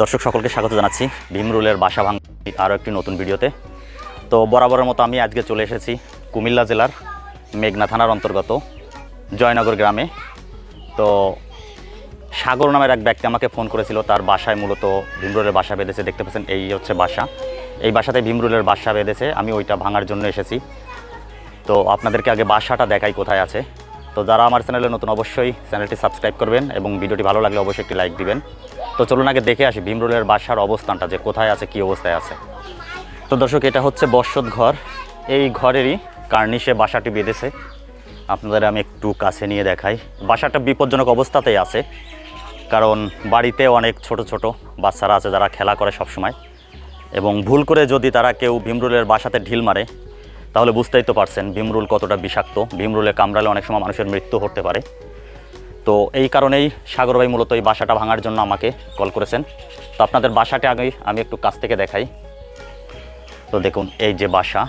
দর্শক সকলকে স্বাগত জানাচ্ছি। ভীমরুলের বাসা ভাঙ আরও একটি নতুন ভিডিওতে। তো বরাবরের মতো আমি আজকে চলে এসেছি কুমিল্লা জেলার মেঘনা থানার অন্তর্গত জয়নগর গ্রামে। তো সাগর নামের এক ব্যক্তি আমাকে ফোন করেছিল, তার বাসায় মূলত ভীমরুলের বাসা বেঁধেছে, দেখতে পাচ্ছেন, এই হচ্ছে বাসা। এই বাসাতে ভীমরুলের বাসা বেঁধেছে, আমি ওইটা ভাঙার জন্য এসেছি। তো আপনাদেরকে আগে বাসাটা দেখাই কোথায় আছে। তো যারা আমার চ্যানেলে নতুন, অবশ্যই চ্যানেলটি সাবস্ক্রাইব করবেন এবং ভিডিওটি ভালো লাগলে অবশ্যই একটি লাইক দিবেন। তো চলুন আগে দেখে আসি ভীমরুলের বাসার অবস্থানটা, যে কোথায় আছে, কী অবস্থায় আছে। তো দর্শক, এটা হচ্ছে বর্ষদ ঘর। এই ঘরেরই কার্নিশে বাসাটি বেঁধেছে। আপনাদের আমি একটু কাছে নিয়ে দেখাই। বাসাটা বিপজ্জনক অবস্থাতেই আছে, কারণ বাড়িতে অনেক ছোট ছোট বাচ্চারা আছে যারা খেলা করে সবসময়। এবং ভুল করে যদি তারা কেউ ভীমরুলের বাসাতে ঢিল মারে, তাহলে বুঝতেই তো পারছেন ভীমরুল কতটা বিষাক্ত। ভীমরুলে কামড়ালে অনেক সময় মানুষের মৃত্যু হতে পারে। তো এই কারণেই সাগর ভাই মূলত এই বাসাটা ভাঙার জন্য আমাকে কল করেছেন। তো আপনাদের বাসাটা আগে আমি একটু কাছ থেকে দেখাই। তো দেখুন, এই যে বাসা।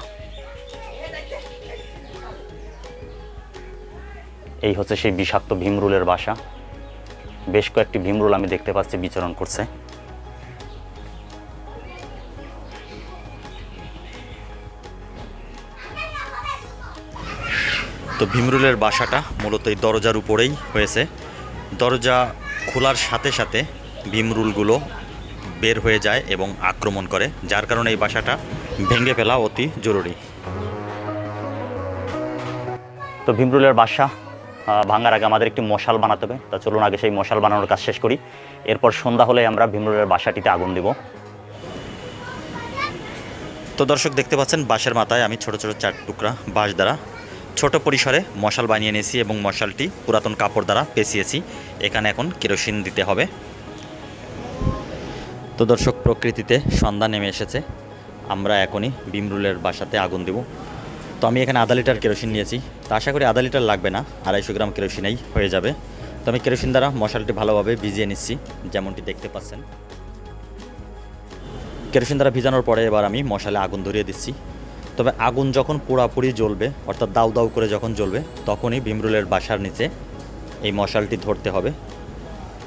এই হচ্ছে সেই বিষাক্ত ভীমরুলের বাসা। বেশ কয়েকটি ভীমরুল আমি দেখতে পাচ্ছি বিচরণ করছে। তো ভীমরুলের বাসাটা মূলত এই দরজার উপরেই হয়েছে। দরজা খোলার সাথে সাথে ভীমরুলগুলো বের হয়ে যায় এবং আক্রমণ করে, যার কারণে এই বাসাটা ভেঙে ফেলা অতি জরুরি। তো ভীমরুলের বাসা ভাঙার আগে আমাদের একটি মশাল বানাতে হবে। তা চলুন আগে সেই মশাল বানানোর কাজ শেষ করি। এরপর সন্ধ্যা হলে আমরা ভীমরুলের বাসাটিতে আগুন দেব। তো দর্শক, দেখতে পাচ্ছেন বাঁশের মাথায় আমি ছোট ছোট চার টুকরা বাঁশ দ্বারা ছোট পরিসরে মশাল বানিয়ে নিয়েছি এবং মশালটি পুরাতন কাপড় দ্বারা পেঁচিয়েছি। এখানে এখন কেরোসিন দিতে হবে। তো দর্শক, প্রকৃতিতে সন্ধ্যা নেমে এসেছে। আমরা এখনই বিমরুলের বাসাতে আগুন দেব। তো আমি এখানে আধা লিটার কেরোসিন নিয়েছি। তো আশা করি আধা লিটার লাগবে না। আড়াইশো গ্রাম কেরোসিনেই হয়ে যাবে। তো আমি কেরোসিন দ্বারা মশালটি ভালোভাবে ভিজিয়ে নিচ্ছি, যেমনটি দেখতে পাচ্ছেন। কেরোসিন দ্বারা ভিজানোর পরে এবার আমি মশালে আগুন ধরিয়ে দিচ্ছি। তবে আগুন যখন পুরাপুরি জ্বলবে, অর্থাৎ দাউ দাউ করে যখন জ্বলবে, তখনই ভীমরুলের বাসার নিচে এই মশালটি ধরতে হবে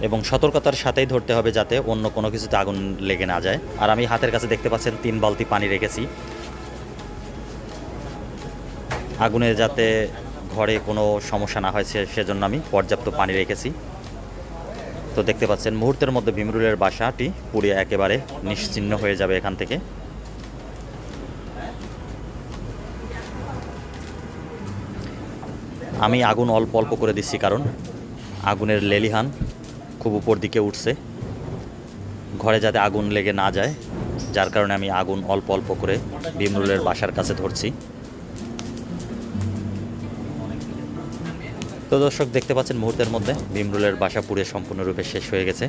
এবং সতর্কতার সাথেই ধরতে হবে যাতে অন্য কোনো কিছুতে আগুন লেগে না যায়। আর আমি হাতের কাছে দেখতে পাচ্ছেন তিন বালতি পানি রেখেছি। আগুনে যাতে ঘরে কোনো সমস্যা না হয় সেজন্য আমি পর্যাপ্ত পানি রেখেছি। তো দেখতে পাচ্ছেন, মুহূর্তের মধ্যে ভীমরুলের বাসাটি পুড়ে একেবারে নিশ্চিহ্ন হয়ে যাবে এখান থেকে। আমি আগুন অল্প অল্প করে দিচ্ছি কারণ আগুনের লেলিহান খুব উপর দিকে উঠছে। ঘরে যাতে আগুন লেগে না যায়, যার কারণে আমি আগুন অল্প অল্প করে ভীমরুলের বাসার কাছে ধরছি। তো দর্শক, দেখতে পাচ্ছেন মুহূর্তের মধ্যে ভীমরুলের বাসা পুড়ে সম্পূর্ণরূপে শেষ হয়ে গেছে।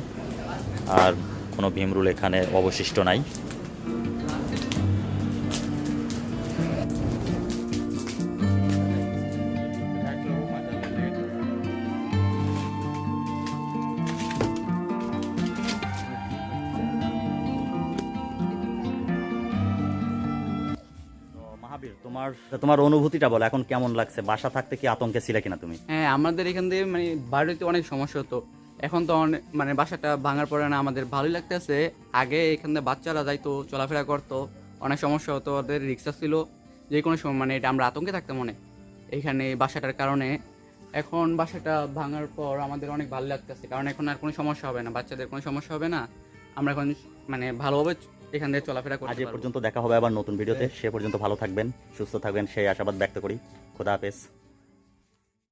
আর কোনো ভীমরুল এখানে অবশিষ্ট নাই। তোমার তোমার অনুভূতিটা বলো, এখন কেমন লাগছে? বাসা থাকতে কি আতঙ্কে ছিলে কিনা তুমি? হ্যাঁ আমাদের এখান থেকে মানে বাড়িতে অনেক সমস্যা হতো। এখন তো অনেক মানে বাসাটা ভাঙার পরে না আমাদের ভালোই লাগতেছে। আগে এখান থেকে বাচ্চারা যাইতো, চলাফেরা করতো, অনেক সমস্যা হতো, ওদের রিক্সা ছিল যে কোনো সময় মানে এটা আমরা আতঙ্কে থাকতাম অনেক। এখানে বাসাটার কারণে এখন বাসাটা ভাঙার পর আমাদের অনেক ভালো লাগতেছে। কারণ এখন আর কোনো সমস্যা হবে না, বাচ্চাদের কোনো সমস্যা হবে না। আমরা এখন মানে ভালোভাবে এখান থেকে চলাফেরা আজ এ পারব। পর্যন্ত দেখা হবে আবার নতুন ভিডিওতে। সে পর্যন্ত ভালো থাকবেন সুস্থ থাকবেন সেই আশাবাদ ব্যক্ত করি। খোদা হাফেজ।